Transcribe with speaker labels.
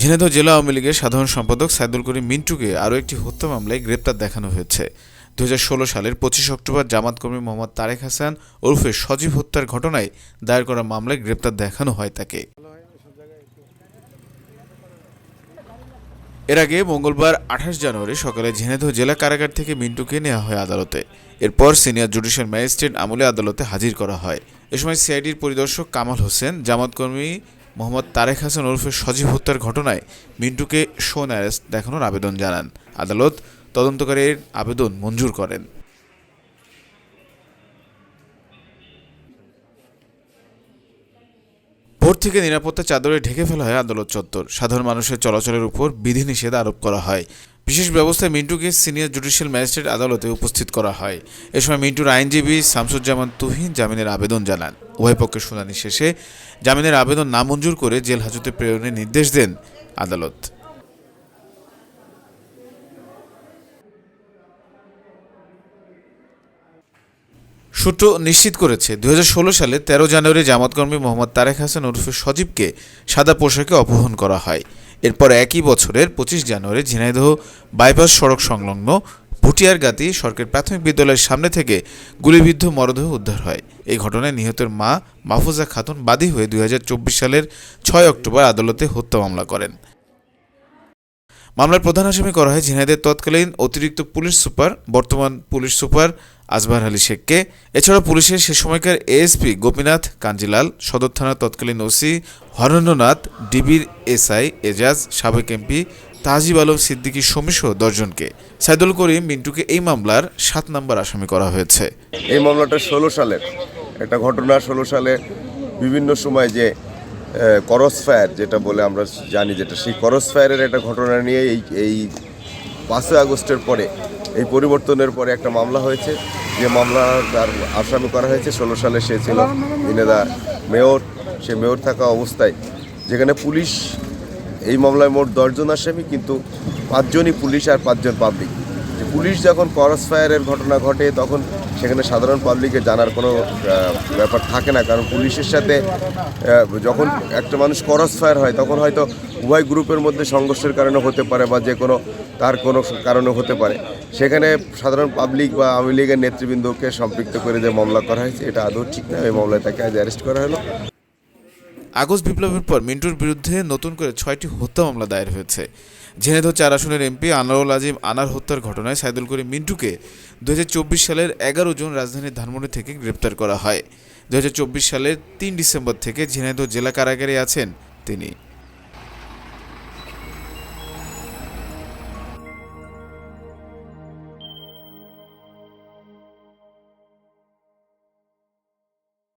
Speaker 1: ঝিনাইদহ জেলা আওয়ামী লীগের সাধারণ সম্পাদক সাইদুল করিম মিন্টুকে আরও একটি হত্যা মামলায় গ্রেপ্তার দেখানো হয়েছে দু সালের পঁচিশ অক্টোবর জামাত কর্মী মোহাম্মদ তারেক হাসান ওরফে সজীব হত্যার ঘটনায় দায়ের করা মামলায় গ্রেপ্তার দেখানো হয় তাকে এর আগে মঙ্গলবার আঠাশ জানুয়ারি সকালে ঝিনাইদহ জেলা কারাগার থেকে মিন্টুকে নেওয়া হয় আদালতে এরপর সিনিয়র জুডিশিয়াল ম্যাজিস্ট্রেট আমলে আদালতে হাজির করা হয় এ সময় সিআইডির পরিদর্শক কামাল হোসেন জামাতকর্মী মোহাম্মদ তারেক হাসান ওরফে সজীব হত্যার ঘটনায় মিন্টুকে শোন অ্যারেস্ট দেখানোর আবেদন জানান আদালত তদন্তকারীর আবেদন মঞ্জুর করেন ভোর থেকে নিরাপত্তা চাদরে ঢেকে ফেলা হয় আদালত চত্বর সাধারণ মানুষের চলাচলের উপর বিধিনিষেধ আরোপ করা হয় বিশেষ ব্যবস্থায় মিন্টুকে সিনিয়র জুডিশিয়াল ম্যাজিস্ট্রেট আদালতে উপস্থিত করা হয় এ সময় মিন্টুর আইনজীবী শামসুজ্জামান তুহিন জামিনের আবেদন জানান উভয়পক্ষের শুনানি শেষে জামিনের আবেদন নামঞ্জুর করে জেল হাজতে প্রেরণের নির্দেশ দেন আদালত সূত্র নিশ্চিত করেছে দু সালে ১৩ জানুয়ারি জামাতকর্মী মোহাম্মদ তারেক হাসান ওরফে সজীবকে সাদা পোশাকে অপহরণ করা হয় এরপর একই বছরের পঁচিশ জানুয়ারি ঝিনাইদহ বাইপাস সড়ক সংলগ্ন ভুটিয়ারগাতি সরকারি প্রাথমিক বিদ্যালয়ের সামনে থেকে গুলিবিদ্ধ মরদেহ উদ্ধার হয় এই ঘটনায় নিহতের মা মাহফুজা খাতুন বাদী হয়ে দুই সালের ছয় অক্টোবর আদালতে হত্যা মামলা করেন মামলার প্রধান আসামি করা হয় ঝিনাইদের তৎকালীন অতিরিক্ত পুলিশ সুপার বর্তমান পুলিশ সুপার আজবার আলী শেখকে এছাড়া পুলিশের সে সময়কার এএসপি গোপীনাথ কাঞ্জিলাল সদর থানার তৎকালীন ওসি হরেন্দ্রনাথ ডিবির এসআই এজাজ সাবেক এমপি তাজিব আলম সিদ্দিকী সহ দশজনকে সাইদুল করিম মিন্টুকে এই মামলার সাত নম্বর আসামি করা হয়েছে
Speaker 2: এই মামলাটা ষোলো সালের একটা ঘটনা ষোলো সালে বিভিন্ন সময় যে করস ফায়ার যেটা বলে আমরা জানি যেটা সেই করস ফায়ারের একটা ঘটনা নিয়ে এই এই পাঁচই আগস্টের পরে এই পরিবর্তনের পরে একটা মামলা হয়েছে যে মামলা তার আসামি করা হয়েছে ষোলো সালে সে ছিল ইনেদা মেয়র সে মেয়র থাকা অবস্থায় যেখানে পুলিশ এই মামলায় মোট দশজন আসামি কিন্তু পাঁচজনই পুলিশ আর পাঁচজন পাবলিক পুলিশ যখন ক্রস ফায়ারের ঘটনা ঘটে তখন সেখানে সাধারণ পাবলিকে জানার কোনো ব্যাপার থাকে না কারণ পুলিশের সাথে যখন একটা মানুষ ক্রস ফায়ার হয় তখন হয়তো উভয় গ্রুপের মধ্যে সংঘর্ষের কারণে হতে পারে বা যে কোনো তার কোনো কারণে হতে পারে সেখানে সাধারণ পাবলিক বা আওয়ামী লীগের নেতৃবৃন্দকে সম্পৃক্ত করে যে মামলা করা হয়েছে এটা আদৌ ঠিক না এই মামলায় তাকে আজ অ্যারেস্ট করা হলো
Speaker 1: আগস্ট বিপ্লবের পর মিন্টুর বিরুদ্ধে নতুন করে ছয়টি হত্যা মামলা দায়ের হয়েছে ঝিনেদহ চার আসনের এমপি আনারুল আজিম আনার হত্যার ঘটনায় সাইদুল করিম মিন্টুকে দু সালের এগারো জুন রাজধানীর ধানমন্ডি থেকে গ্রেপ্তার করা হয় দু সালের তিন ডিসেম্বর থেকে ঝিনাইদহ জেলা কারাগারে আছেন তিনি